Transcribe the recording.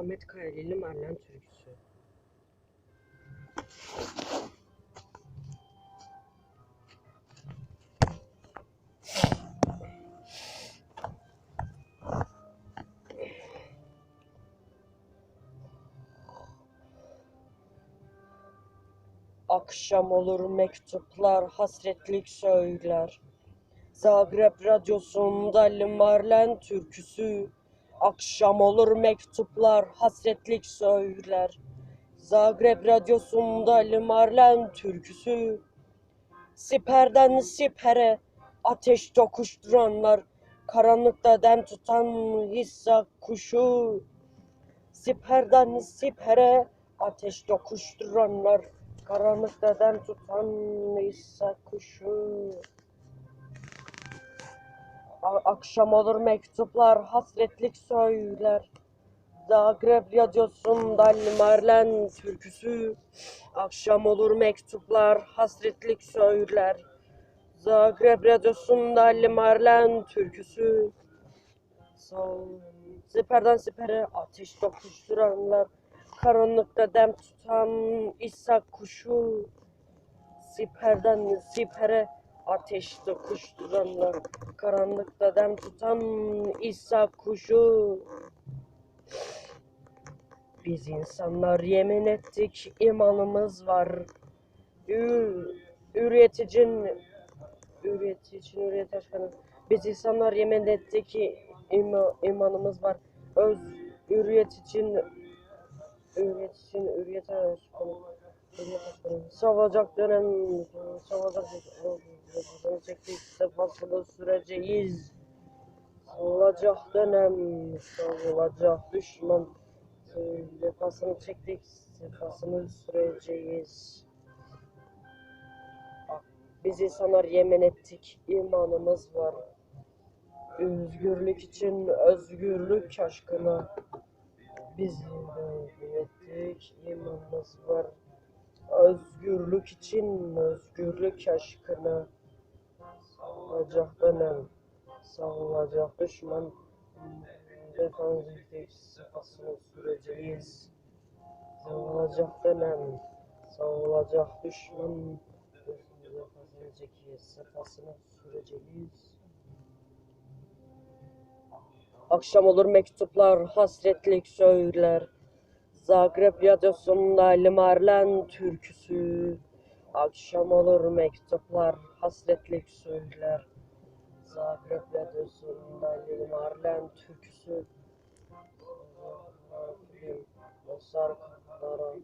Ahmet Kayalili Marlen türküsü. Akşam olur mektuplar hasretlik söyler. Zagreb radyosunda Limarlen türküsü. Akşam olur mektuplar hasretlik söyler. Zagreb radyosunda Limarlen türküsü. Siperden sipere ateş tokuşturanlar. Karanlıkta dem tutan hissa kuşu. Siperden sipere ateş tokuşturanlar. Karanlıkta dem tutan hissa kuşu. Akşam olur mektuplar hasretlik söyler. Zagreb radyosunda Limarlen türküsü. Akşam olur mektuplar hasretlik söyler. Zagreb radyosunda Limarlen türküsü. Sol, siperden sipere ateş tokuşturanlar. Karanlıkta dem tutan İsa kuşu. Siperden sipere ateş tokuşturanlar. Karanlıkta dem tutan İsa kuşu. Biz insanlar yemin ettik imanımız var. Ür, üreticin üreticin üret aşkına. Biz insanlar yemin ettik ki ima, imanımız var. Öz üreticin üreticin üret aşkına. Savacak dönem savacak dönem çektik sefasını süreceğiz. Savulacak dönem savulacak düşman Sefasını çektik, sefasını süreceğiz. Bak, Biz insanlar yemin ettik, imanımız var. Özgürlük için özgürlük aşkına. Biz yemin ettik, imanımız var. Özgürlük için özgürlük aşkına. Savulacak dönem, savulacak düşman. Defans ettik, sefasını süreceğiz. Savulacak dönem, savulacak düşman. Edeceğiz, sefasını süreceğiz. Akşam olur mektuplar, hasretlik söyler. Zagreb radyosunda Limarlen türküsü. Akşam olur mektuplar, hasretlik söyler. Zagreb radyosunda Limarlen türküsü. Sarklara,